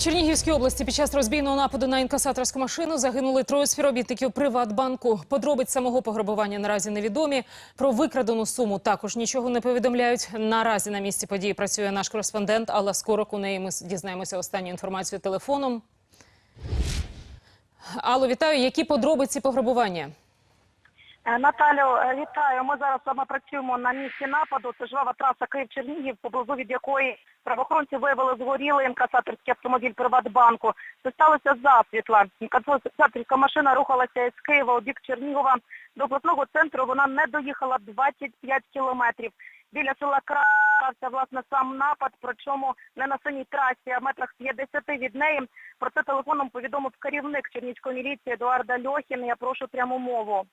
Чернігівській області під час розбійного нападу на інкасаторську машину загинули троє співробітників Приватбанку. Подробиць самого пограбування наразі невідомі. Про викрадену суму також нічого не повідомляють. Наразі на місці події працює наш кореспондент Алла Скорок. У неї ми дізнаємося останню інформацію телефоном. Алло, вітаю. Які подробиці пограбування? Е, Наталю, е, вітаю. Ми зараз саме працюємо на місці нападу. Це жвава траса Київ-Чернігів, поблизу від якої правоохоронці виявили згорілий інкасаторський автомобіль Приватбанку. Це сталося засвітла. Інкасаторська машина рухалася із Києва у бік Чернігова. До обласного центру вона не доїхала 25 кілометрів. Біля села Кра власне сам напад, причому не на самій трасі, а в метрах 50 від неї. Про це телефоном повідомив керівник Чернігівської міліції Едуарда Льохін. Я прошу пряму мову.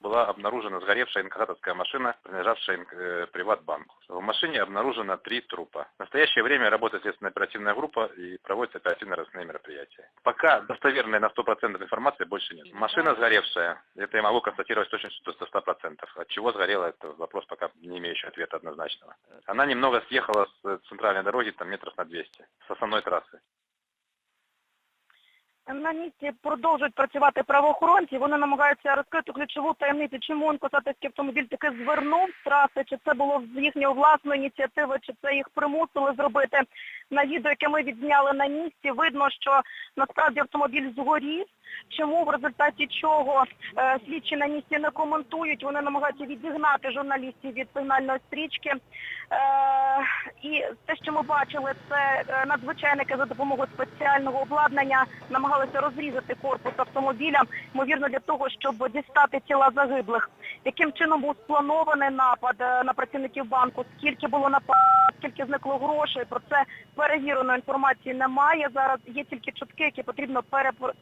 Была обнаружена сгоревшая инкассаторская машина, принадлежавшая э, Приватбанку. В машине обнаружено три трупа. В настоящее время работает следственная оперативная группа и проводятся оперативно-розыскные мероприятия. Пока достоверной на 100% информации больше нет. Машина сгоревшая, это я могу констатировать с точностью до 100%. От чего сгорела, это вопрос пока не имеющий ответа однозначного. Она немного съехала с центральной дороги, там метров на 200, с основной трассы. На місці продовжують працювати правоохоронці. Вони намагаються розкрити ключову таємницю, чому інкасаторський автомобіль таки звернув з траси, чи це було з їхньої власної ініціативи, чи це їх примусили зробити. На відео, яке ми відзняли на місці, видно, що насправді автомобіль згорів. Чому в результаті чого е, слідчі на місці не коментують? Вони намагаються відігнати журналістів від сигнальної стрічки. Е, і те, що ми бачили, це е, надзвичайники за допомогою спеціального обладнання намагалися розрізати корпус автомобіля, ймовірно, для того, щоб дістати тіла загиблих. Яким чином був спланований напад е, на працівників банку? Скільки було напад, скільки зникло грошей? Про це перевіреної інформації немає. Зараз є тільки чутки, які потрібно перепро-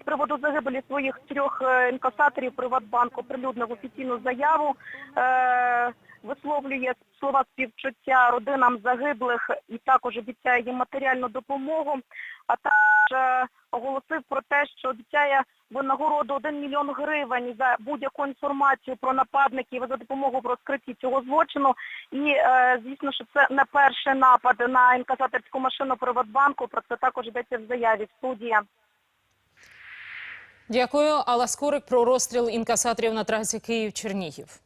З приводу загибелі своїх трьох е, інкасаторів Приватбанку прилюднив офіційну заяву. Е, висловлює слова співчуття родинам загиблих і також обіцяє їм матеріальну допомогу, а також е, оголосив про те, що обіцяє винагороду 1 мільйон гривень за будь-яку інформацію про нападників за допомогу в розкритті цього злочину. І е, звісно, що це не перший напад на інкасаторську машину Приватбанку. Про це також йдеться в заяві в студії. Дякую. Алла Скорик про розстріл інкасаторів на трасі Київ-Чернігів.